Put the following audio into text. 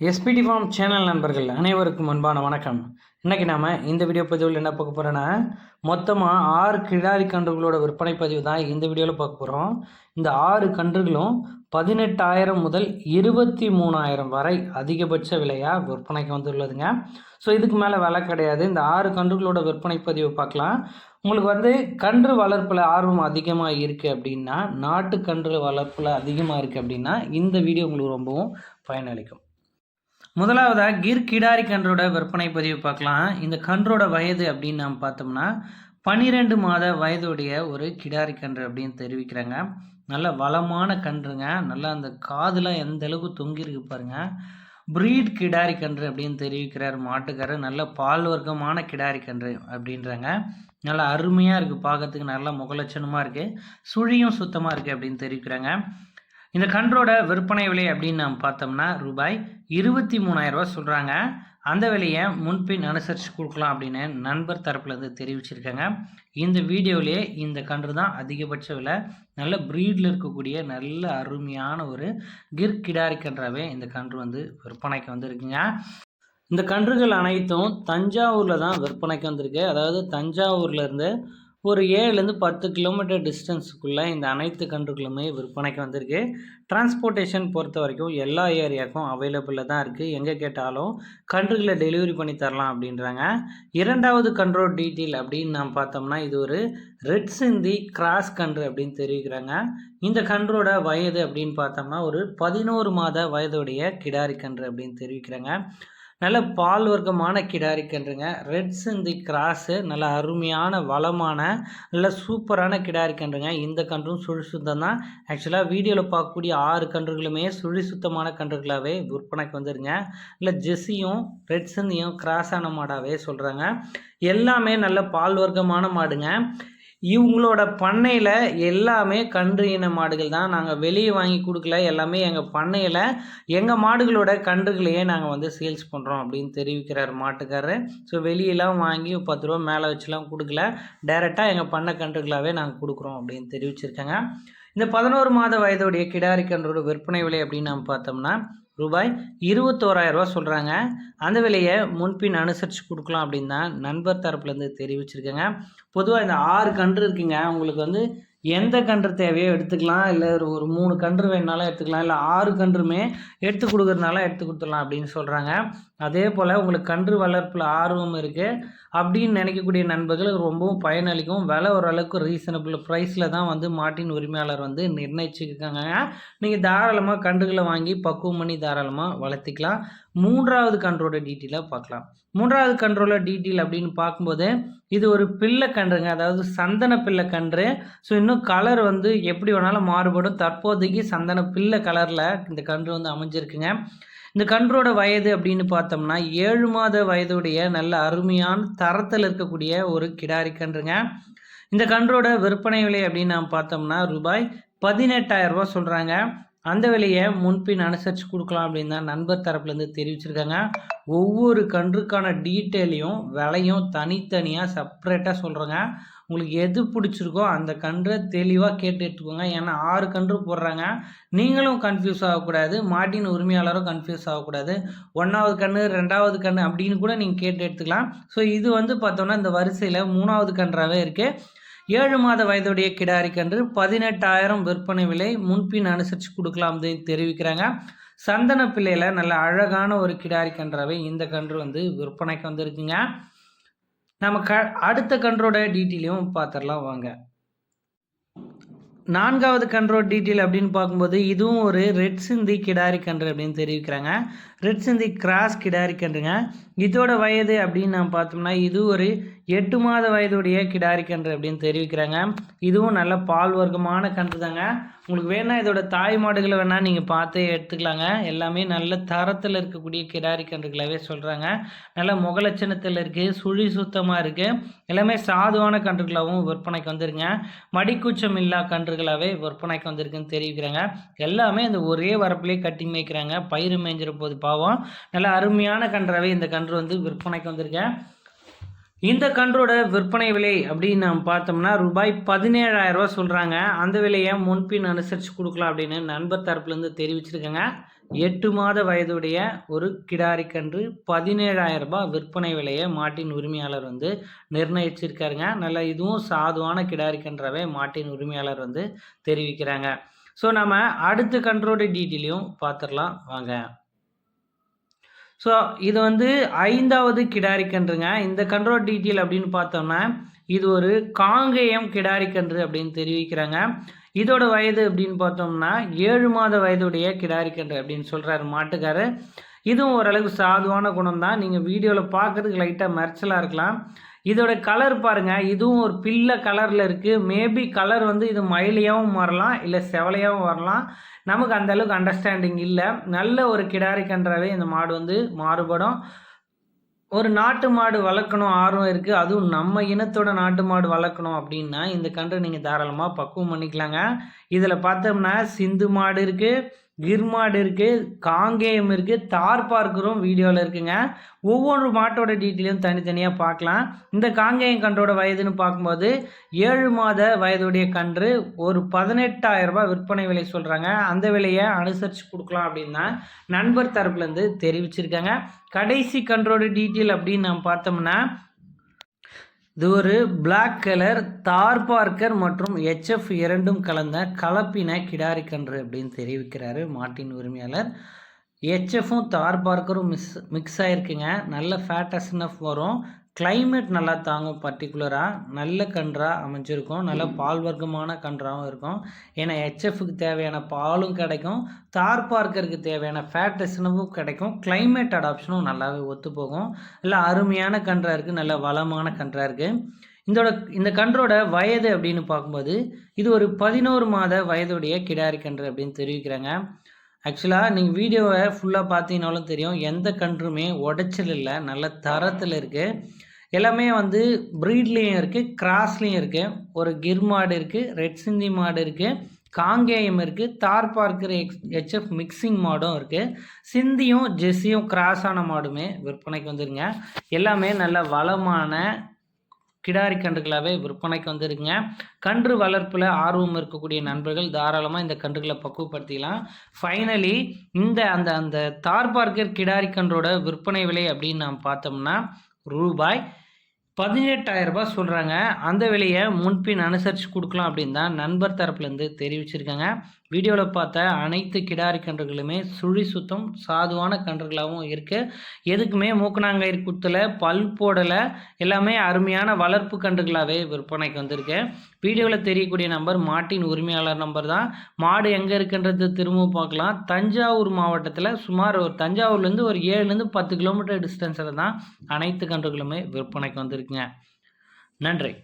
SPD form channel நண்பர்கள் அனைவருக்கும் அன்பான வணக்கம். இன்றைக்கி நாம் இந்த வீடியோ பதிவில் என்ன பார்க்க போகிறோன்னா மொத்தமாக ஆறு கிடாரி கன்றுகளோட விற்பனை பதிவு தான் இந்த வீடியோவில் பார்க்க போகிறோம் இந்த ஆறு கன்றுகளும் பதினெட்டாயிரம் முதல் இருபத்தி மூணாயிரம் வரை அதிகபட்ச விலையாக விற்பனைக்கு வந்துள்ளதுங்க. ஸோ இதுக்கு மேலே விலை கிடையாது. இந்த ஆறு கன்றுகளோட விற்பனை பதிவு பார்க்கலாம். உங்களுக்கு வந்து கன்று வளர்ப்பில் ஆர்வம் அதிகமாக இருக்குது அப்படின்னா நாட்டு கன்று வளர்ப்பில் அதிகமாக இருக்குது அப்படின்னா இந்த வீடியோ உங்களுக்கு ரொம்பவும் பயனளிக்கும். முதலாவதாக கிர் கிடாரி கன்றோட விற்பனை பதிவு பார்க்கலாம். இந்த கன்றோட வயது அப்படின்னு நாம் பார்த்தோம்னா பன்னிரெண்டு மாத வயதுடைய ஒரு கிடாரி கன்று அப்படின்னு தெரிவிக்கிறாங்க. நல்ல வளமான கன்றுங்க. நல்லா அந்த காதுலாம் எந்த அளவுக்கு தொங்கியிருக்கு பாருங்க. ப்ரீட் கிடாரி கன்று அப்படின்னு தெரிவிக்கிறார் மாட்டுக்காரர். நல்ல பால் வர்க்கமான கிடாரி கன்று அப்படின்றாங்க. நல்லா அருமையாக இருக்குது பார்க்கறதுக்கு நல்லா முகலட்சணமாக இருக்குது சுழியும் சுத்தமாக இருக்குது அப்படின்னு தெரிவிக்கிறாங்க. இந்த கன்றோட விற்பனை விலை அப்படின்னு நம்ம பார்த்தோம்னா ரூபாய் இருபத்தி மூணாயிரரூபா சொல்கிறாங்க அந்த விலையை முன்பின் அனுசரித்து கொடுக்கலாம் அப்படின்னு நண்பர் தரப்புலேருந்து தெரிவிச்சிருக்காங்க. இந்த வீடியோவிலே இந்த கன்று தான் அதிகபட்ச விலை. நல்ல ப்ரீடில் இருக்கக்கூடிய நல்ல அருமையான ஒரு கிர் கிடாரி கன்றாவே இந்த கன்று வந்து விற்பனைக்கு வந்திருக்குங்க. இந்த கன்றுகள் அனைத்தும் தஞ்சாவூரில் தான் விற்பனைக்கு வந்திருக்கு. அதாவது தஞ்சாவூர்லேருந்து ஒரு ஏழுலேருந்து பத்து கிலோமீட்டர் டிஸ்டன்ஸுக்குள்ளே இந்த அனைத்து கன்றுகளுமே விற்பனைக்கு வந்திருக்கு. டிரான்ஸ்போர்ட்டேஷன் பொறுத்த வரைக்கும் எல்லா ஏரியாவுக்கும் அவைலபிளில் தான் இருக்குது எங்கே கேட்டாலும் கன்றுகளை டெலிவரி பண்ணி தரலாம் அப்படின்றாங்க. இரண்டாவது கன்றோட டீட்டெயில் அப்படின்னு நாம் பார்த்தோம்னா இது ஒரு ரெட் சிந்தி கிராஸ் கன்று அப்படின்னு தெரிவிக்கிறாங்க. இந்த கன்றோட வயது அப்படின்னு பார்த்தோம்னா ஒரு பதினோரு மாத வயதுடைய கிடாரி கன்று அப்படின்னு தெரிவிக்கிறாங்க. நல்ல பால் வர்க்கமான கிடாரி கன்றுங்க ரெட் சிந்தி கிராஸு நல்ல அருமையான வளமான நல்ல சூப்பரான கிடாரி கன்றுங்க இந்த கன்றும் சுழி சுத்தம் தான். ஆக்சுவலாக வீடியோவில் பார்க்கக்கூடிய ஆறு கன்றுகளுமே சுழி சுத்தமான கன்றுகளாகவே விற்பனைக்கு வந்துருங்க. இல்லை ஜெஸ்ஸியும் ரெட் சிந்தியும் கிராஸான மாடாகவே சொல்கிறாங்க எல்லாமே நல்ல பால் வர்க்கமான மாடுங்க. இவங்களோட பண்ணையில் எல்லாமே கன்று இன மாடுகள் தான். நாங்கள் வெளியே வாங்கி கொடுக்கல. எல்லாமே எங்கள் பண்ணையில் எங்கள் மாடுகளோட கன்றுகளையே நாங்கள் வந்து சேல்ஸ் பண்ணுறோம் அப்படின்னு தெரிவிக்கிறார் மாட்டுக்காரர். ஸோ வெளியெல்லாம் வாங்கி பத்து ரூபா மேலே வச்சுலாம் கொடுக்கல. டைரெக்டாக எங்கள் பண்ணை கன்றுகளாகவே நாங்கள் கொடுக்குறோம் அப்படின்னு தெரிவிச்சிருக்காங்க. இந்த பதினோரு மாத வயதுடைய கிடாரி கன்றோட விற்பனை விலை அப்படின்னு நம்ம பார்த்தோம்னா ரூபாய் இருபத்தோராயிரரூவா சொல்கிறாங்க அந்த விலையை முன்பின் அனுசரித்து கொடுக்கலாம் அப்படின்னு தான் நண்பர் தரப்புலேருந்து தெரிவிச்சிருக்கேங்க. பொதுவாக இந்த ஆறு கன்று இருக்குங்க. உங்களுக்கு வந்து எந்த கன்று தேவையோ எடுத்துக்கலாம் இல்லை ஒரு ஒரு மூணு கன்று வேணுனாலும் எடுத்துக்கலாம் இல்லை ஆறு கன்றுமே எடுத்து கொடுக்குறதுனால எடுத்து கொடுத்துடலாம் அப்படின்னு சொல்கிறாங்க அதே போல் உங்களுக்கு கன்று வளர்ப்பில் ஆர்வம் இருக்குது அப்படின்னு நினைக்கக்கூடிய நண்பர்கள் ரொம்பவும் பயனளிக்கும். விலை ஓரளவுக்கு ரீசனபிள் ப்ரைஸில் தான் வந்து மாட்டின் உரிமையாளர் வந்து நிர்ணயிச்சுருக்காங்க நீங்கள் தாராளமாக கன்றுகளை வாங்கி பக்குவம் பண்ணி தாராளமாக வளர்த்திக்கலாம். மூன்றாவது கன்றோட டீட்டெயிலாக பார்க்கலாம். மூன்றாவது கன்றோட டீட்டெயில் அப்படின்னு பார்க்கும்போது இது ஒரு பிள்ளை கன்றுங்க. அதாவது சந்தன பிள்ளை கன்று. ஸோ இன்னும் கலர் வந்து எப்படி வேணாலும் மாறுபடும். தற்போதைக்கு சந்தன பிள்ளை கலரில் இந்த கன்று வந்து அமைஞ்சிருக்குங்க. இந்த கன்றோட வயது அப்படின்னு பார்த்தோம்னா ஏழு மாத வயதுடைய நல்ல அருமையான தரத்தில் இருக்கக்கூடிய ஒரு கிடாரி கன்றுங்க. இந்த கன்றோட விற்பனை விலை அப்படின்னு நாம் பார்த்தோம்னா ரூபாய் பதினெட்டாயிரம் ரூபா சொல்கிறாங்க அந்த விலையை முன்பின் அனுசரித்து கொடுக்கலாம் அப்படின்னு தான் நண்பர் தரப்புலேருந்து தெரிவிச்சிருக்காங்க. ஒவ்வொரு கன்றுக்கான டீட்டெயிலையும் விலையும் தனித்தனியாக செப்ரேட்டாக சொல்கிறேங்க உங்களுக்கு எது பிடிச்சிருக்கோ அந்த கன்றை தெளிவாக கேட்டு எடுத்துக்கோங்க. ஏன்னா ஆறு கன்று போடுறாங்க. நீங்களும் கன்ஃபியூஸ் ஆகக்கூடாது. மாட்டின் உரிமையாளரும் கன்ஃபியூஸ் ஆகக்கூடாது. ஒன்றாவது கன்று ரெண்டாவது கன்று அப்படின்னு கூட நீங்கள் கேட்டு எடுத்துக்கலாம். ஸோ இது வந்து பார்த்தோன்னா இந்த வரிசையில் மூணாவது கன்றாகவே இருக்குது ஏழு மாத வயதுடைய கிடாரி கன்று பதினெட்டாயிரம் விற்பனை விலை முன்பின் அனுசரித்து கொடுக்கலாம் தெரிவிக்கிறாங்க. சந்தன பிள்ளையில் நல்ல அழகான ஒரு கிடாரி கன்றாவே இந்த கன்று வந்து விற்பனைக்கு வந்திருக்குங்க. நம்ம க அடுத்த கன்றோட டீட்டெயிலையும் பார்த்துடலாம் வாங்க. நான்காவது கன்றோட டீட்டெயில் அப்படின்னு பார்க்கும்போது இதுவும் ஒரு ரெட் சிந்தி கிடாரி கன்று அப்படின்னு தெரிவிக்கிறாங்க. ரெட் சிந்தி கிராஸ் கிடாரி கன்றுங்க. இதோட வயது அப்படின்னு நம்ம பார்த்தோம்னா இது ஒரு எட்டு மாத வயதுடைய கிடாரி கன்று அப்படின்னு தெரிவிக்கிறாங்க. இதுவும் நல்ல பால் வர்க்கமான கன்று தாங்க உங்களுக்கு வேணால் இதோட தாய் மாடுகளை வேணால் நீங்கள் பார்த்து எடுத்துக்கலாங்க. எல்லாமே நல்ல தரத்தில் இருக்கக்கூடிய கிடாரி கன்றுகளாகவே சொல்கிறாங்க நல்ல முகலட்சணத்தில் இருக்குது சுழி சுத்தமாக இருக்குது எல்லாமே சாதுவான கன்றுகளாகவும் விற்பனைக்கு வந்துருங்க. மடிக்கூச்சம் இல்லா கன்றுகளாகவே விற்பனைக்கு வந்திருக்குன்னு தெரிவிக்கிறாங்க. எல்லாமே இந்த ஒரே வரப்புலேயே கட்டி மேய்க்கிறாங்க. பயிர் மேய்ஞ்சிற போது பாவம். நல்ல அருமையான கன்றாவே இந்த கன்று வந்து விற்பனைக்கு வந்திருக்கேன் இந்த கன்றோட விற்பனை விலை அப்படின்னு நம்ம பார்த்தோம்னா ரூபாய் பதினேழாயிரம் சொல்கிறாங்க அந்த விலையை முன்பின் அனுசரித்து கொடுக்கலாம் அப்படின்னு நண்பர் தரப்புலேருந்து தெரிவிச்சிருக்கேங்க. எட்டு மாத வயதுடைய ஒரு கிடாரி கன்று பதினேழாயிரம் ரூபாய் விற்பனை விலையை மாட்டின் உரிமையாளர் வந்து நிர்ணயிச்சிருக்காருங்க. நல்ல இதுவும் சாதுவான கிடாரி கன்றாவே மாட்டின் உரிமையாளர் வந்து தெரிவிக்கிறாங்க. ஸோ நம்ம அடுத்த கன்றோட டீட்டெயிலையும் பார்த்துடலாம். வாங்க. ஸோ இது வந்து ஐந்தாவது கிடாரி கன்றுங்க இந்த கன்றோட டீட்டெயில் அப்படின்னு பார்த்தோம்னா இது ஒரு காங்கேயம் கிடாரி கன்று அப்படின்னு தெரிவிக்கிறாங்க. இதோட வயது அப்படின்னு பார்த்தோம்னா ஏழு மாத வயதுடைய கிடாரி கன்று அப்படின்னு சொல்கிறாரு மாட்டுக்காரர் இதுவும் ஓரளவுக்கு சாதுவான குணம் தான் நீங்கள் வீடியோவில் பார்க்குறதுக்கு லைட்டாக மறைச்சலாக இருக்கலாம். இதோட கலர் பாருங்கள் இதுவும் ஒரு பில்ல கலரில் இருக்குது மேபி கலர் வந்து இது மயிலையாகவும் வரலாம் இல்லை செவலையாகவும் வரலாம். நமக்கு அந்தளவுக்கு அண்டர்ஸ்டாண்டிங் இல்லை. நல்ல ஒரு கிடாரி கன்றாவே இந்த மாடு வந்து மாறுபடும். ஒரு நாட்டு மாடு வளர்க்கணும் ஆர்வம் இருக்குது அதுவும் நம்ம இனத்தோட நாட்டு மாடு வளர்க்கணும் அப்படின்னா இந்த கன்று நீங்கள் தாராளமாக பக்குவம் பண்ணிக்கலாங்க. இதில் பார்த்தோம்னா சிந்து மாடு இருக்குது கிர்மாடு இருக்குது காங்கேயம் இருக்குது தார் பார்க்குறோம் வீடியோவில் இருக்குங்க. ஒவ்வொரு மாட்டோட டீட்டெயிலும் தனித்தனியாக பார்க்கலாம். இந்த காங்கேயம் கன்றோட வயதுன்னு பார்க்கும்போது ஏழு மாத வயதுடைய கன்று ஒரு பதினெட்டாயிரரூபா விற்பனை விலை சொல்கிறாங்க அந்த விலையை அனுசரித்து கொடுக்கலாம் அப்படின்னா நண்பர் தரப்புலேருந்து தெரிவிச்சிருக்காங்க. கடைசி கன்றோட டீட்டெயில் அப்படின்னு நம்ம பார்த்தோம்னா இது ஒரு பிளாக் கலர் தார் பார்க்கர் மற்றும் ஹெச்எஃப் இரண்டும் கலந்த கலப்பின கிடாரி கன்று அப்படின்னு தெரிவிக்கிறாரு மாட்டின் உரிமையாளர். ஹெச்எஃப்பும் தார் பார்க்கரும் மிஸ் மிக்ஸ் ஆகிருக்குங்க நல்ல ஃபேட்டஸ்னஃப் வரும். கிளைமேட் நல்லா தாங்கும் பர்டிகுலராக நல்ல கன்றாக அமைஞ்சிருக்கும். நல்ல பால் வர்க்கமான கன்றாகவும் இருக்கும். ஏன்னா ஹெச்எஃப்க்கு தேவையான பாலும் கிடைக்கும். தார் பார்க்கருக்கு தேவையான ஃபேட்டஸ்னவும் கிடைக்கும். கிளைமேட் அடாப்ஷனும் நல்லாவே ஒத்து போகும் நல்ல அருமையான கன்றாக இருக்குது நல்ல வளமான கன்றாக இருக்குது இதோட இந்த கன்றோட வயது அப்படின்னு பார்க்கும்போது இது ஒரு பதினோரு மாத வயதுடைய கிடாரி கன்று அப்படின்னு தெரிவிக்கிறாங்க. ஆக்சுவலாக நீங்கள் வீடியோவை ஃபுல்லாக பார்த்தீங்கனாலும் தெரியும். எந்த கன்றுமே உடைச்சல் இல்லை. நல்ல தரத்தில் இருக்குது எல்லாமே வந்து ப்ரீட்லேயும் இருக்குது கிராஸ்லேயும் இருக்குது ஒரு கிர் மாடு இருக்குது ரெட் சிந்தி மாடு இருக்குது காங்கேயம் இருக்குது தார் பார்க்கர் எக்ஸ் ஹெச்எஃப் மிக்சிங் மாடும் இருக்குது சிந்தியும் ஜெஸ்ஸியும் கிராஸான மாடுமே விற்பனைக்கு வந்துருங்க. எல்லாமே நல்ல வளமான கிடாரி கன்றுகளாகவே விற்பனைக்கு வந்துருங்க. கன்று வளர்ப்பில் ஆர்வம் இருக்கக்கூடிய நண்பர்கள் தாராளமாக இந்த கன்றுகளை பக்குவப்படுத்திக்கலாம். ஃபைனலி இந்த அந்த அந்த தார் பார்க்கர் கிடாரி கன்றோட விற்பனை விலை அப்படின்னு நாம் பார்த்தோம்னா ரூபாய் பதினெட்டாயிரம் ரூபாய் சொல்கிறாங்க அந்த விலையை முன்பின் அனுசரித்து கொடுக்கலாம் அப்படின்னு தான் நண்பர் தரப்புலேருந்து தெரிவிச்சிருக்காங்க. வீடியோவில் பார்த்த அனைத்து கிடாரி கன்றுகளுமே சுழி சுத்தம் சாதுவான கன்றுகளாகவும் இருக்குது எதுக்குமே மூக்கனாங்கயிறு குத்தில் பல் போடலை எல்லாமே அருமையான வளர்ப்பு கன்றுகளாகவே விற்பனைக்கு வந்திருக்கு. வீடியோவில் தெரியக்கூடிய நம்பர் மாட்டின் உரிமையாளர் நம்பர் தான். மாடு எங்கே இருக்குன்றது திரும்ப பார்க்கலாம். தஞ்சாவூர் மாவட்டத்தில் சுமார் ஒரு தஞ்சாவூர்லேருந்து ஒரு ஏழுலேருந்து பத்து கிலோமீட்டர் டிஸ்டன்ஸில் தான் அனைத்து கன்றுகளுமே விற்பனைக்கு வந்திருக்குங்க. நன்றி.